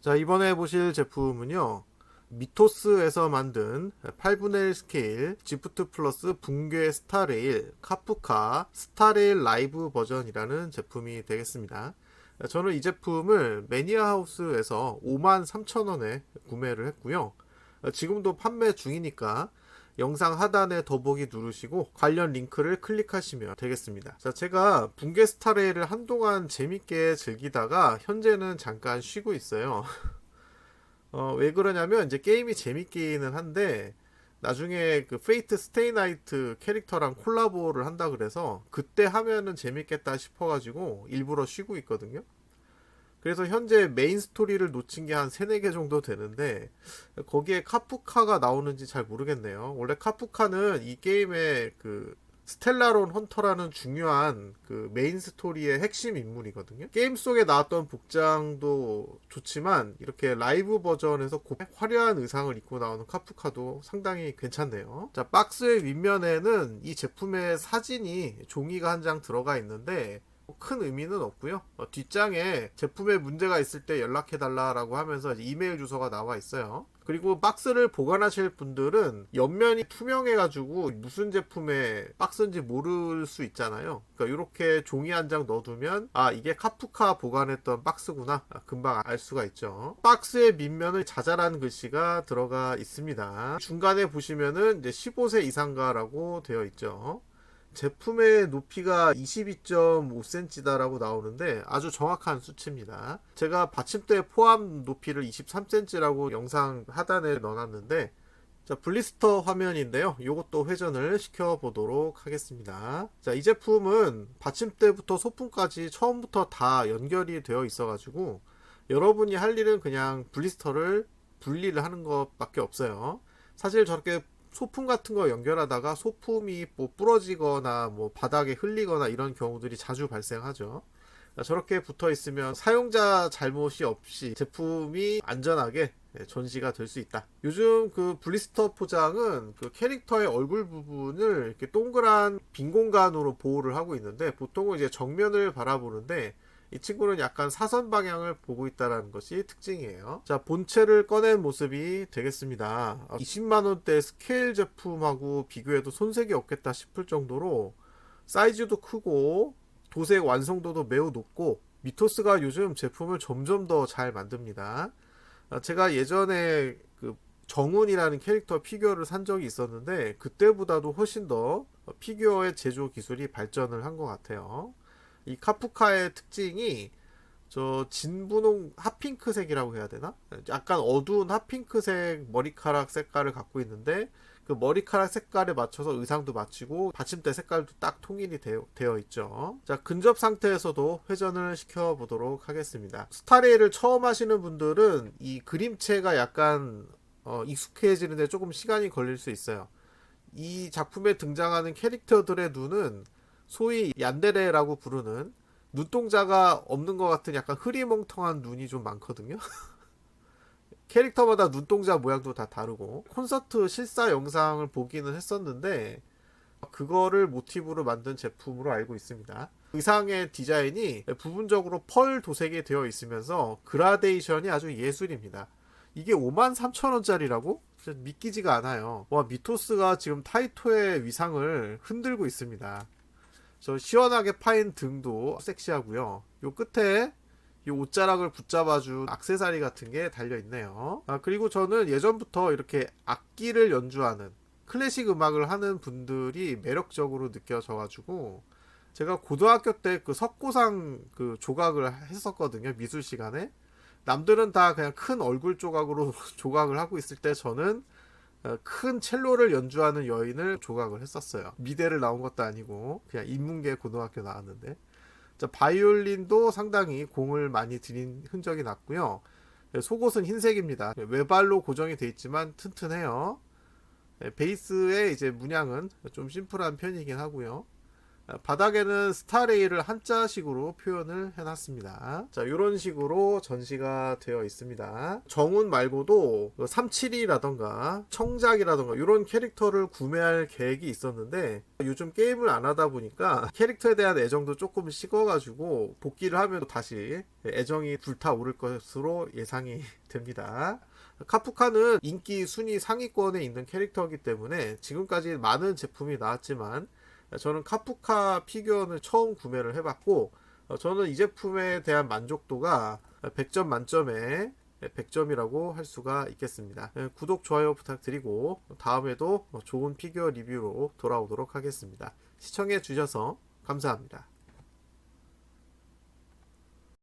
자, 이번에 보실 제품은요. 미토스에서 만든 8분의 1 스케일 지프트 플러스 붕괴 스타레일 카프카 스타레일 라이브 버전이라는 제품이 되겠습니다. 저는 이 제품을 매니아 하우스에서 53,000원에 구매를 했고요. 지금도 판매 중이니까 영상 하단에 더보기 누르시고 관련 링크를 클릭하시면 되겠습니다. 자, 제가 붕괴 스타레일을 한동안 재밌게 즐기다가 현재는 잠깐 쉬고 있어요. 어, 왜 그러냐면 이제 게임이 재밌기는 한데 나중에 그 페이트 스테이 나이트 캐릭터랑 콜라보를 한다 그래서 그때 하면은 재밌겠다 싶어가지고 일부러 쉬고 있거든요. 그래서 현재 메인 스토리를 놓친 게한 3, 4개 정도 되는데 거기에 카프카가 나오는지 잘 모르겠네요. 원래 카프카는 이 게임의 그 스텔라론 헌터라는 중요한 그 메인 스토리의 핵심 인물이거든요. 게임 속에 나왔던 복장도 좋지만 이렇게 라이브 버전에서 고- 화려한 의상을 입고 나오는 카프카도 상당히 괜찮네요. 자, 박스의 윗면에는 이 제품의 사진이 종이가 한 장 들어가 있는데 큰 의미는 없고요. 어, 뒷장에 제품에 문제가 있을 때 연락해달라라고 하면서 이메일 주소가 나와 있어요. 그리고 박스를 보관하실 분들은 옆면이 투명해가지고 무슨 제품의 박스인지 모를 수 있잖아요. 그러니까 이렇게 종이 한 장 넣어두면 아 이게 카프카 보관했던 박스구나 아, 금방 알 수가 있죠. 박스의 밑면을 자잘한 글씨가 들어가 있습니다. 중간에 보시면은 이제 15세 이상가라고 되어 있죠. 제품의 높이가 22.5cm다라고 나오는데 아주 정확한 수치입니다. 제가 받침대 포함 높이를 23cm라고 영상 하단에 넣어놨는데 자, 블리스터 화면인데요. 이것도 회전을 시켜보도록 하겠습니다. 자, 이 제품은 받침대부터 소품까지 처음부터 다 연결이 되어 있어가지고 여러분이 할 일은 그냥 블리스터를 분리를 하는 것밖에 없어요. 사실 저렇게 소품 같은 거 연결하다가 소품이 뭐 부러지거나 뭐 바닥에 흘리거나 이런 경우들이 자주 발생하죠. 저렇게 붙어 있으면 사용자 잘못이 없이 제품이 안전하게 전시가 될 수 있다. 요즘 그 블리스터 포장은 그 캐릭터의 얼굴 부분을 이렇게 동그란 빈 공간으로 보호를 하고 있는데 보통은 이제 정면을 바라보는데 이 친구는 약간 사선 방향을 보고 있다는 것이 특징이에요. 자, 본체를 꺼낸 모습이 되겠습니다. 20만원대 스케일 제품하고 비교해도 손색이 없겠다 싶을 정도로 사이즈도 크고 도색 완성도도 매우 높고 미토스가 요즘 제품을 점점 더 잘 만듭니다. 아, 제가 예전에 그 정훈이라는 캐릭터 피규어를 산 적이 있었는데 그때보다도 훨씬 더 피규어의 제조 기술이 발전을 한 것 같아요. 이 카프카의 특징이 저 진분홍 핫핑크색이라고 해야 되나? 약간 어두운 핫핑크색 머리카락 색깔을 갖고 있는데 그 머리카락 색깔에 맞춰서 의상도 맞추고 받침대 색깔도 딱 통일이 되어, 되어 있죠. 자 근접 상태에서도 회전을 시켜 보도록 하겠습니다. 스타레이를 처음 하시는 분들은 이 그림체가 약간 어, 익숙해지는데 조금 시간이 걸릴 수 있어요. 이 작품에 등장하는 캐릭터들의 눈은 소위 얀데레라고 부르는 눈동자가 없는 것 같은 약간 흐리멍텅한 눈이 좀 많거든요. 캐릭터마다 눈동자 모양도 다 다르고 콘서트 실사 영상을 보기는 했었는데 그거를 모티브로 만든 제품으로 알고 있습니다. 의상의 디자인이 부분적으로 펄 도색이 되어 있으면서 그라데이션이 아주 예술입니다. 이게 53,000원짜리라고? 믿기지가 않아요. 와, 미토스가 지금 타이토의 위상을 흔들고 있습니다. 저 시원하게 파인 등도 섹시하고요. 요 끝에 이 옷자락을 붙잡아준 악세사리 같은 게 달려 있네요. 아, 그리고 저는 예전부터 이렇게 악기를 연주하는 클래식 음악을 하는 분들이 매력적으로 느껴져가지고 제가 고등학교 때 그 석고상 그 조각을 했었거든요. 미술 시간에. 남들은 다 그냥 큰 얼굴 조각으로 조각을 하고 있을 때 저는 어, 큰 첼로를 연주하는 여인을 조각을 했었어요. 미대를 나온 것도 아니고 그냥 인문계 고등학교 나왔는데 자, 바이올린도 상당히 공을 많이 들인 흔적이 났고요. 네, 속옷은 흰색입니다. 외발로 고정이 돼 있지만 튼튼해요. 네, 베이스의 이제 문양은 좀 심플한 편이긴 하고요. 바닥에는 스타레일을 한자식으로 표현을 해놨습니다. 자, 이런 식으로 전시가 되어 있습니다. 정운 말고도 372라던가 청작이라던가 이런 캐릭터를 구매할 계획이 있었는데 요즘 게임을 안 하다 보니까 캐릭터에 대한 애정도 조금 식어가지고 복귀를 하면 다시 애정이 불타오를 것으로 예상이 됩니다. 카프카는 인기 순위 상위권에 있는 캐릭터이기 때문에 지금까지 많은 제품이 나왔지만 저는 카프카 피규어는 처음 구매를 해봤고 어, 저는 이 제품에 대한 만족도가 100점 만점에 100점이라고 할 수가 있겠습니다. 예, 구독, 좋아요 부탁드리고 다음에도 좋은 피규어 리뷰로 돌아오도록 하겠습니다. 시청해 주셔서 감사합니다.